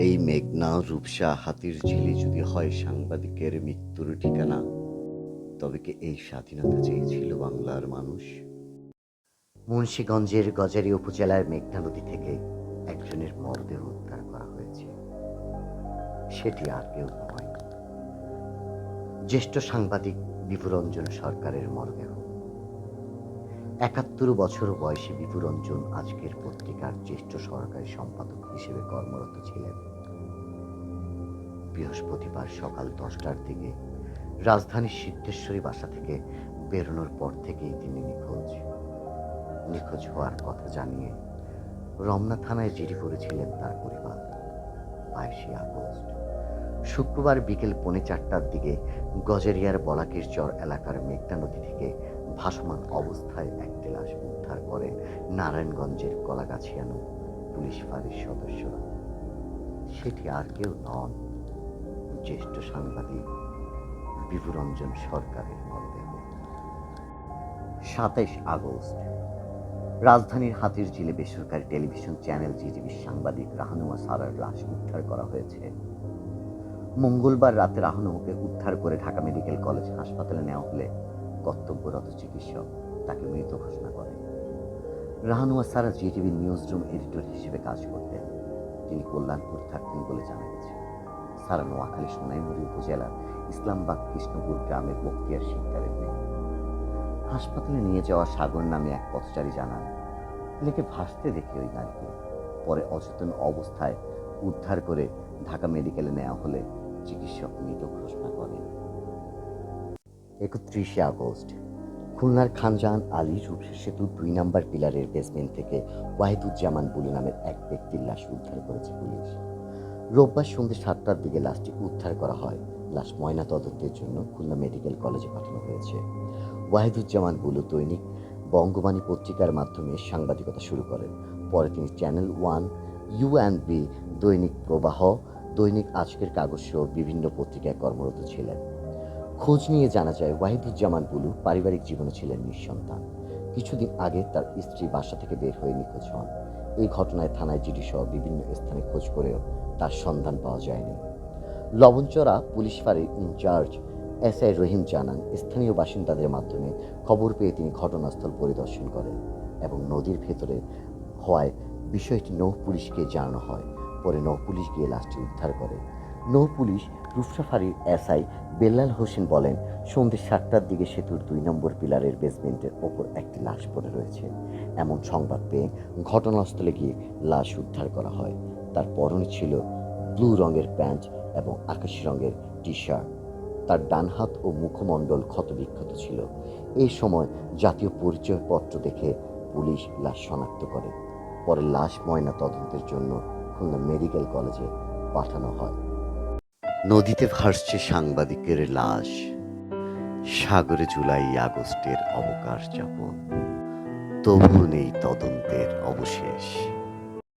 এই মেঘনা, রূপসা, হাতির ঝিলি যদি হয় সাংবাদিকের মৃত্যুর ঠিকানা, তবে কি এই স্বাধীনতা চেয়েছিল বাংলার মানুষ? মুন্সীগঞ্জের গজারি উপজেলার মেঘনা নদী থেকে একজনের মরদেহ উদ্ধার করা হয়েছে। সেটি আর কেউ নয়। জ্যেষ্ঠ সাংবাদিক বিপুরঞ্জন সরকারের মরদেহ। একাত্তর বছর বয়সী বিপুরঞ্জন আজকের পত্রিকার জ্যেষ্ঠ সরকারি সম্পাদক হিসেবে কর্মরত ছিলেন। বৃহস্পতিবার সকাল দশটার দিকে রাজধানীর সিদ্ধেশ্বরী বাসা থেকে বেরোনোর পর থেকেই তিনি নিখোঁজ। নিখোঁজ হওয়ার কথা জানিয়ে রমনা থানায় জিডি করেছিলেন তার পরিবার। বাইশে আগস্ট শুক্রবার বিকেল পৌনে চারটার দিকে গজেরিয়ার বলাকির চর এলাকার মেঘনা নদী থেকে ভাসমান অবস্থায় একটি লাশ উদ্ধার করেন নারায়ণগঞ্জের কলাগাছিয়ানো পুলিশ ফাঁড়ির সদস্যরা। সেটি আর কেউ নন জ্যেষ্ঠ সাংবাদিক বিভুরঞ্জন সরকারের মরদেহ। সাতাইশ আগস্ট, রাজধানীর হাতির ঝিলে বেসরকারি টেলিভিশন চ্যানেল জিটিভির সাংবাদিক রাহানুমা সারার লাশ উদ্ধার করা হয়েছে। মঙ্গলবার রাতে রাহানুমাকে উদ্ধার করে ঢাকা মেডিকেল কলেজ হাসপাতালে নেওয়া হলে কর্তব্যরত চিকিৎসক তাকে মৃত ঘোষণা করেন। রাহানুমা সারা জিটিভির নিউজ রুম এডিটর হিসেবে কাজ করতেন। তিনি কল্যাণপুর থাকতেন বলে জানা গেছে। সারা নোয়াখালী সোনাইমুড়ি উপজেলার ইসলামবাগ কৃষ্ণপুর গ্রামের বক্তিয়ার শিকদারের মেয়ে হাসপাতালে নিয়ে যাওয়া সাগর নামে এক পথচারী জানান লেকে ভাসতে দেখে ওই নারীকে। পরে অচেতন অবস্থায় উদ্ধার করে ঢাকা মেডিকেলে নেওয়া হলে চিকিৎসক মৃত ঘোষণা করেন। একত্রিশে আগস্ট, খুলনার খানজাহান আলী রূপসা সেতু দুই নম্বর পিলারের বেসমেন্ট থেকে ওয়াহিদুজ্জামান বুলু নামের এক ব্যক্তির লাশ উদ্ধার করেছে পুলিশ। রোববার সন্ধ্যে সাতটার দিকে লাশটি উদ্ধার করা হয়। লাশ ময়না তদন্তের জন্য খুলনা মেডিকেল কলেজে পাঠানো হয়েছে। ওয়াহিদুজ্জামান বুলু দৈনিক বঙ্গবাণী পত্রিকার মাধ্যমে সাংবাদিকতা শুরু করেন। পরে তিনি channel one U and B Dainik Probaho, Dainik আজকের কাগজ সহ বিভিন্ন পত্রিকায় কর্মরত ছিলেন। খোঁজ নিয়ে জানা যায়, ওয়াহিদুজ্জামান বুলু পারিবারিক জীবনে ছিলেন নিঃসন্তান। কিছুদিন আগে তার স্ত্রী বাসা থেকে বের হয়ে নিখোঁজ হন। এই ঘটনায় থানায় জিডি সহ বিভিন্ন স্থানে খোঁজ করেও তার সন্ধান পাওয়া যায়নি। লবণচড়া পুলিশ ফাঁড়ির ইনচার্জ এস আই রহিম জানান, স্থানীয় বাসিন্দাদের মাধ্যমে খবর পেয়ে তিনি ঘটনাস্থল পরিদর্শন করেন এবং নদীর ভেতরে হওয়ায় বিষয়টি নৌ পুলিশকে জানানো হয়। পরে নৌ পুলিশ গিয়ে লাশটি উদ্ধার করে। নৌ পুলিশ রূপসাফারির এসআই বেল্লাল হোসেন বলেন সন্ধ্যে সাতটার দিকে সেতুর দুই নম্বর পিলারের বেসমেন্টের ওপর একটি লাশ পড়ে রয়েছে। এমন সংবাদ পেয়ে ঘটনাস্থলে গিয়ে লাশ উদ্ধার করা হয়। তার পরনে ছিল ব্লু রঙের প্যান্ট এবং আকাশি রঙের টি শার্ট তার ডান হাত ও মুখমণ্ডল ক্ষতবিক্ষত ছিল। এই সময় জাতীয় পরিচয়পত্র দেখে পুলিশ লাশ শনাক্ত করে। পরে লাশ ময়না তদন্তের জন্য খুলনা মেডিকেল কলেজে পাঠানো হয়। নদীতে ভাসছে সাংবাদিকের লাশ। সাগরে জুলাই আগস্টের অবকাশ যাপন। তবু নেই তদন্তের অবশেষ।